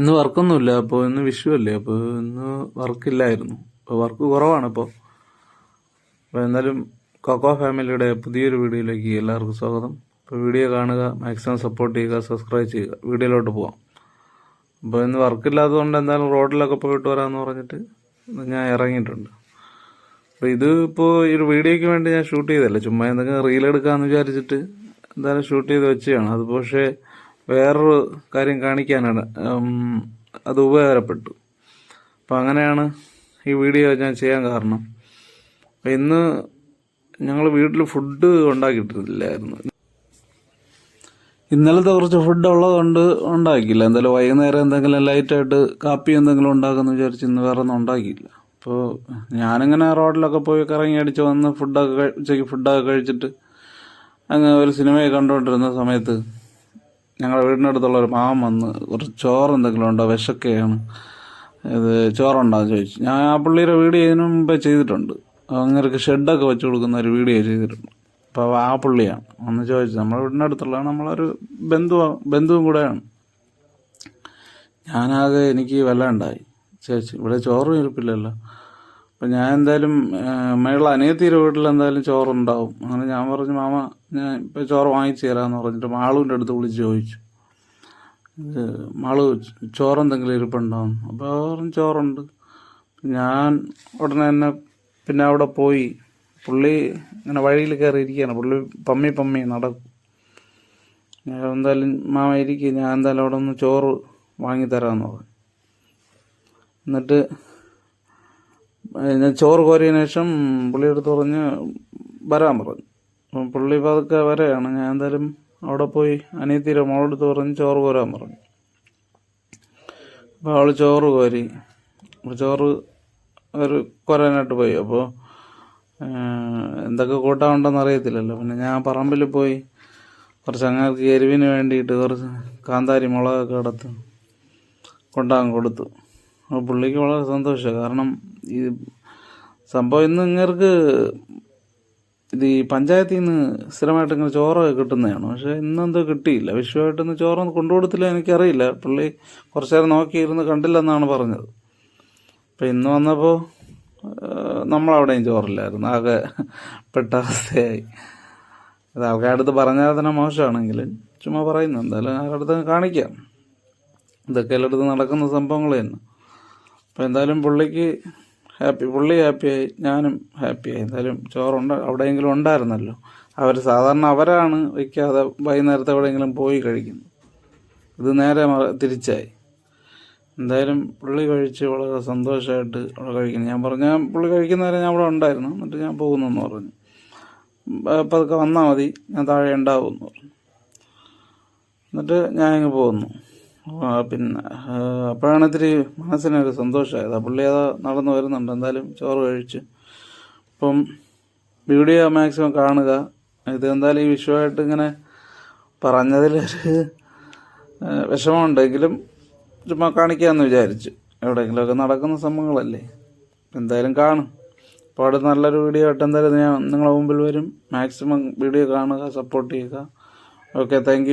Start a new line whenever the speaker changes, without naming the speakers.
ഇന്ന് വർക്കൊന്നുമില്ല അപ്പോൾ ഇന്ന് വിഷു അല്ലേ അപ്പോൾ ഇന്ന് വർക്കില്ലായിരുന്നു. അപ്പോൾ വർക്ക് കുറവാണ് ഇപ്പോൾ അപ്പോൾ എന്നാലും കൊക്കോ ഫാമിലിയുടെ പുതിയൊരു വീഡിയോയിലേക്ക് എല്ലാവർക്കും സ്വാഗതം. അപ്പോൾ വീഡിയോ കാണുക മാക്സിമം സപ്പോർട്ട് ചെയ്യുക സബ്സ്ക്രൈബ് ചെയ്യുക. വീഡിയോയിലോട്ട് പോവാം. അപ്പോൾ ഇന്ന് വർക്കില്ലാത്തതുകൊണ്ട് എന്തായാലും റോഡിലൊക്കെ പോയിട്ട് വരാമെന്ന് പറഞ്ഞിട്ട് ഞാൻ ഇറങ്ങിയിട്ടുണ്ട്. അപ്പോൾ ഇത് ഇപ്പോൾ ഈ ഒരു വീഡിയോയ്ക്ക് വേണ്ടി ഞാൻ ഷൂട്ട് ചെയ്തല്ല ചുമ്മാ എന്തെങ്കിലും റീൽ എടുക്കാമെന്ന് വിചാരിച്ചിട്ട് എന്തായാലും ഷൂട്ട് ചെയ്ത് വെച്ചതാണ്. അത് പക്ഷേ വേറൊരു കാര്യം കാണിക്കാനാണ്. അത് ഉപകാരപ്പെട്ടു. അപ്പം അങ്ങനെയാണ് ഈ വീഡിയോ ഞാൻ ചെയ്യാൻ കാരണം. ഇന്ന് ഞങ്ങൾ വീട്ടിൽ ഫുഡ് ഉണ്ടാക്കിയിട്ടില്ലായിരുന്നു. ഇന്നലത്തെ കുറച്ച് ഫുഡ് ഉള്ളതുകൊണ്ട് ഉണ്ടാക്കിയില്ല. എന്തായാലും വൈകുന്നേരം എന്തെങ്കിലും ലൈറ്റായിട്ട് കാപ്പി എന്തെങ്കിലും ഉണ്ടാക്കുമെന്ന് വിചാരിച്ച് ഇന്ന് വേറെ ഒന്നും ഉണ്ടാക്കിയില്ല. അപ്പോൾ ഞാനിങ്ങനെ റോഡിലൊക്കെ പോയി കറങ്ങി അടിച്ച് വന്ന് ഫുഡൊക്കെ ഉച്ചയ്ക്ക് ഫുഡൊക്കെ കഴിച്ചിട്ട് അങ്ങ് ഒരു സിനിമയൊക്കെ കണ്ടുകൊണ്ടിരുന്ന സമയത്ത് ഞങ്ങളുടെ വീടിനടുത്തുള്ള ഒരു മാമൻ വന്ന് കുറച്ച് ചോറ് എന്തെങ്കിലും ഉണ്ടോ? വിശക്കെയാണ് ഇത് ചോറുണ്ടോയെന്ന് ചോദിച്ചു. ഞാൻ ആ പുള്ളിയുടെ വീട് ഇതിനു മുമ്പേ ചെയ്തിട്ടുണ്ട്. അങ്ങനെയൊക്കെ ഷെഡൊക്കെ വെച്ച് കൊടുക്കുന്ന ഒരു വീഡിയോ ചെയ്തിട്ടുണ്ട്. അപ്പോൾ ആ പുള്ളിയാണ്. ഒന്ന് ചോദിച്ചു നമ്മുടെ വീടിനടുത്തുള്ള നമ്മളൊരു ബന്ധു ബന്ധുവും കൂടെയാണ്. ഞാനാകെ എനിക്ക് വല്ലാണ്ടായി. ചേച്ചി ഇവിടെ ചോറും ഇരിപ്പില്ലല്ലോ. അപ്പം ഞാൻ എന്തായാലും അമ്മയുള്ള അനിയത്തിയുടെ വീട്ടിൽ എന്തായാലും ചോറുണ്ടാവും. അങ്ങനെ ഞാൻ പറഞ്ഞു മാമ ഞാൻ ഇപ്പം ചോറ് വാങ്ങിച്ചു തരാമെന്ന് പറഞ്ഞിട്ട് മാളുവിന്റെ അടുത്ത് വിളിച്ച് ചോദിച്ചു. മാളു ചോറെന്തെങ്കിലും ഇരിപ്പുണ്ടാവും അപ്പോൾ പറഞ്ഞു ചോറുണ്ട്. ഞാൻ ഉടനെ തന്നെ പിന്നെ അവിടെ പോയി. പുള്ളി ഇങ്ങനെ വഴിയിൽ കയറി ഇരിക്കുകയാണ്. പുള്ളി പമ്മി പമ്മി നടക്കും. ഞാൻ എന്തായാലും മാമ ഇരിക്കും ഞാൻ എന്തായാലും അവിടെ നിന്ന് ചോറ് വാങ്ങിത്തരാമെന്ന് പറഞ്ഞു. എന്നിട്ട് ഞാൻ ചോറ് കോരിയതിന് ശേഷം പുള്ളിയെടുത്ത് പറഞ്ഞ് വരാൻ പറഞ്ഞു. അപ്പം പുള്ളി പതുക്കെ വരെയാണ്. ഞാൻ എന്തായാലും അവിടെ പോയി അനിയത്തിയുടെ മോളെടുത്ത് പറഞ്ഞ് ചോറ് കോരാൻ പറഞ്ഞു. അപ്പോൾ അവൾ ചോറ് കോരി. ചോറ് ഒരു കൊരാനായിട്ട് പോയി. അപ്പോൾ എന്തൊക്കെ കൂട്ടാനുണ്ടെന്ന് അറിയത്തില്ലല്ലോ. പിന്നെ ഞാൻ പറമ്പിൽ പോയി കുറച്ച് അങ്ങനെ എരിവിന് വേണ്ടിയിട്ട് കുറച്ച് കാന്താരി മുളകൊക്കെ എടുത്ത് കൊണ്ടാകാൻ കൊടുത്തു. പുള്ളിക്ക് വളരെ സന്തോഷമാണ് കാരണം ഈ സംഭവം ഇന്ന് ഇങ്ങർക്ക് ഇത് ഈ പഞ്ചായത്തിൽ നിന്ന് സ്ഥിരമായിട്ട് ഇങ്ങനെ ചോറൊക്കെ കിട്ടുന്നതാണ്. പക്ഷേ ഇന്നെന്തോ കിട്ടിയില്ല. വിഷുവായിട്ട് ഇന്ന് ചോറൊന്നും കൊണ്ടുകൊടുത്തില്ല എനിക്കറിയില്ല. പുള്ളി കുറച്ച് നേരം നോക്കിയിരുന്ന് കണ്ടില്ലെന്നാണ് പറഞ്ഞത്. അപ്പം ഇന്ന് വന്നപ്പോൾ നമ്മളവിടെയും ചോറില്ലായിരുന്നു. ആകെ പെട്ട അവസ്ഥയായി. അത് ആൾക്കാരുടെ അടുത്ത് പറഞ്ഞാൽ തന്നെ മോശമാണെങ്കിൽ ചുമ്മാ പറയുന്നു. എന്തായാലും ആരുടെ അടുത്ത് കാണിക്കാം. ഇതൊക്കെ എല്ലായിടത്തും നടക്കുന്ന സംഭവങ്ങൾ തന്നെ. അപ്പോൾ എന്തായാലും പുള്ളിക്ക് ഹാപ്പി പുള്ളി ഹാപ്പിയായി ഞാനും ഹാപ്പിയായി എന്തായാലും ചോറുണ്ട് അവിടെയെങ്കിലും ഉണ്ടായിരുന്നല്ലോ. അവർ സാധാരണ അവരാണ് വയ്ക്കാതെ വൈകുന്നേരത്തെ എവിടെയെങ്കിലും പോയി കഴിക്കുന്നത് ഇത് നേരെ തിരിച്ചായി. എന്തായാലും പുള്ളി കഴിച്ച് വളരെ സന്തോഷമായിട്ട് അവിടെ കഴിക്കുന്നു. ഞാൻ പറഞ്ഞു ഞാൻ പുള്ളി കഴിക്കുന്നവരെ ഞാൻ അവിടെ ഉണ്ടായിരുന്നു. എന്നിട്ട് ഞാൻ പോകുന്നു എന്ന് പറഞ്ഞു അപ്പം അതൊക്കെ വന്നാൽ മതി ഞാൻ താഴെ ഉണ്ടാവും എന്ന് പറഞ്ഞു. എന്നിട്ട് ഞാൻ ഇങ്ങ് പോന്നു. ആ, പിന്നെ അപ്പോഴാണ് ഇത്തിരി മനസ്സിനൊരു സന്തോഷമായത്. ആ പുള്ളി അത് നടന്നു വരുന്നുണ്ട്. എന്തായാലും ചോറ് കഴിച്ച്. അപ്പം വീഡിയോ മാക്സിമം കാണുക. ഇത് എന്തായാലും ഈ വിഷയമായിട്ട് ഇങ്ങനെ പറഞ്ഞതിലൊരു വിഷമമുണ്ടെങ്കിലും ചുമ്മാ കാണിക്കാമെന്ന് വിചാരിച്ചു. എവിടെയെങ്കിലുമൊക്കെ നടക്കുന്ന സംഭവങ്ങളല്ലേ. എന്തായാലും കാണും. അപ്പോൾ അവിടെ നല്ലൊരു വീഡിയോ ആയിട്ട് എന്തായാലും ഞാൻ നിങ്ങളുടെ മുമ്പിൽ വരും. മാക്സിമം വീഡിയോ കാണുക സപ്പോർട്ട് ചെയ്യുക. Okay thank